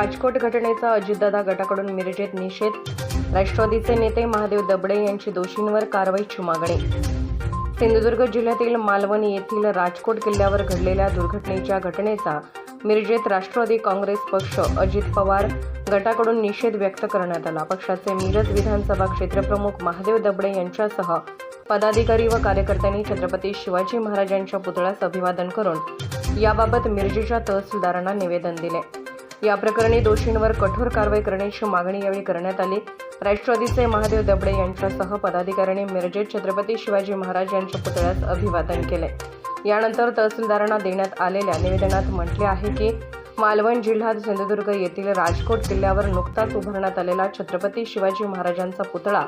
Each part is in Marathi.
राजकोट घटनेचा अजितदादा गटाकडून मिरजेत निषेध. राष्ट्रवादीचे नेते महादेव दबडे यांची दोषींवर कारवाईची मागणी सिंधुदुर्ग जिल्ह्यातील मालवण येथील राजकोट किल्ल्यावर घडलेल्या दुर्घटनेच्या घटनेचा मिरजेत राष्ट्रवादी काँग्रेस पक्ष अजित पवार गटाकडून निषेध व्यक्त करण्यात आला. पक्षाचे मिरज विधानसभा क्षेत्रप्रमुख महादेव दबडे यांच्यासह पदाधिकारी व कार्यकर्त्यांनी छत्रपती शिवाजी महाराजांच्या पुतळ्यास अभिवादन करून याबाबत मिरजेच्या तहसीलदारांना निवेदन दिले. या प्रकरणी दोषींवर कठोर कारवाई करण्याची मागणी यावेळी करण्यात आली. राष्ट्रवादीचे महादेव दबडे यांच्यासह पदाधिकाऱ्यांनी मिरजेत छत्रपती शिवाजी महाराज यांच्या पुतळ्यास अभिवादन केले. यानंतर तहसीलदारांना देण्यात आलेल्या निवेदनात म्हटले आहे की मालवण जिल्ह्यात सिंधुदुर्ग येथील राजकोट किल्ल्यावर नुकताच उभारण्यात आलेला छत्रपती शिवाजी महाराजांचा पुतळा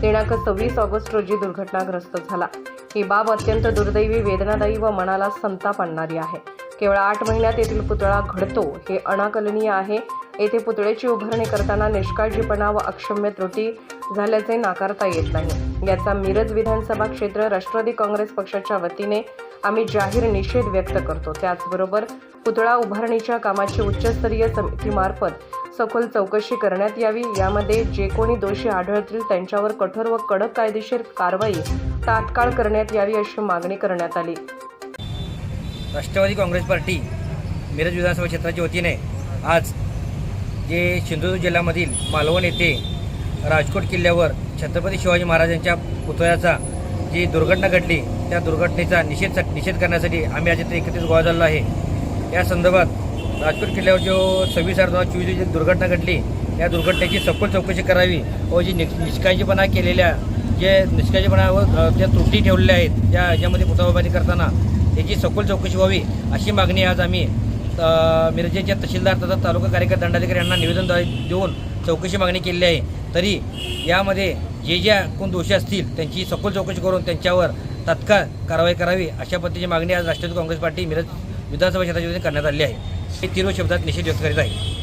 दिनांक सव्वीस ऑगस्ट रोजी दुर्घटनाग्रस्त झाला. ही बाब अत्यंत दुर्दैवी वेदनादायी व मनाला संताप आणणारी आहे. केवळ आठ महिन्यात येथील पुतळा घडतो हे अनाकलनीय आहे. येथे पुतळ्याची उभारणी करताना निष्काळजीपणा व अक्षम्य त्रुटी झाल्याचे नाकारता येत नाही. याचा मिरज विधानसभा क्षेत्र राष्ट्रवादी काँग्रेस पक्षाच्या वतीने आम्ही जाहीर निषेध व्यक्त करतो. त्याचबरोबर पुतळा उभारणीच्या कामाची उच्चस्तरीय समितीमार्फत सखोल चौकशी करण्यात यावी. यामध्ये जे कोणी दोषी आढळतील त्यांच्यावर कठोर व कडक कायदेशीर कारवाई तात्काळ करण्यात यावी अशी मागणी करण्यात आली. राष्ट्रवादी काँग्रेस पार्टी मिरज विधानसभा क्षेत्राच्या वतीने आज जे सिंधुदुर्ग जिल्ह्यामधील मालवण येथे राजकोट किल्ल्यावर छत्रपती शिवाजी महाराजांच्या पुतळ्याचा जी दुर्घटना घडली त्या दुर्घटनेचा निषेध निषेध करण्यासाठी आम्ही आज इथे एकत्रित गोळा झालेलो आहे. या संदर्भात राजकोट किल्ल्यावर जो सव्वीस आठ दोन हजार चोवीस जी दुर्घटना घडली या दुर्घटनेची सखोल चौकशी करावी व जी निष्काळजीपणा केलेल्या जे निष्काळजीपणा व ज्या त्रुटी ठेवलेल्या आहेत ज्या याच्यामध्ये पुतळाबाजी करताना याची सखोल चौकशी व्हावी अशी मागणी आज आम्ही मिरजेच्या तहसीलदार तथा तालुका कार्यकारी दंडाधिकारी यांना निवेदनद्वारे देऊन चौकशी मागणी केलेली आहे. तरी यामध्ये जे ज्या कोण दोषी असतील त्यांची सखोल चौकशी करून त्यांच्यावर तात्काळ कारवाई करावी अशा पद्धतीची मागणी आज राष्ट्रवादी काँग्रेस पार्टी मिरज विधानसभा क्षेत्राच्या करण्यात आली आहे. हे तीव्र शब्दात निषेध व्यक्त करीत आहे.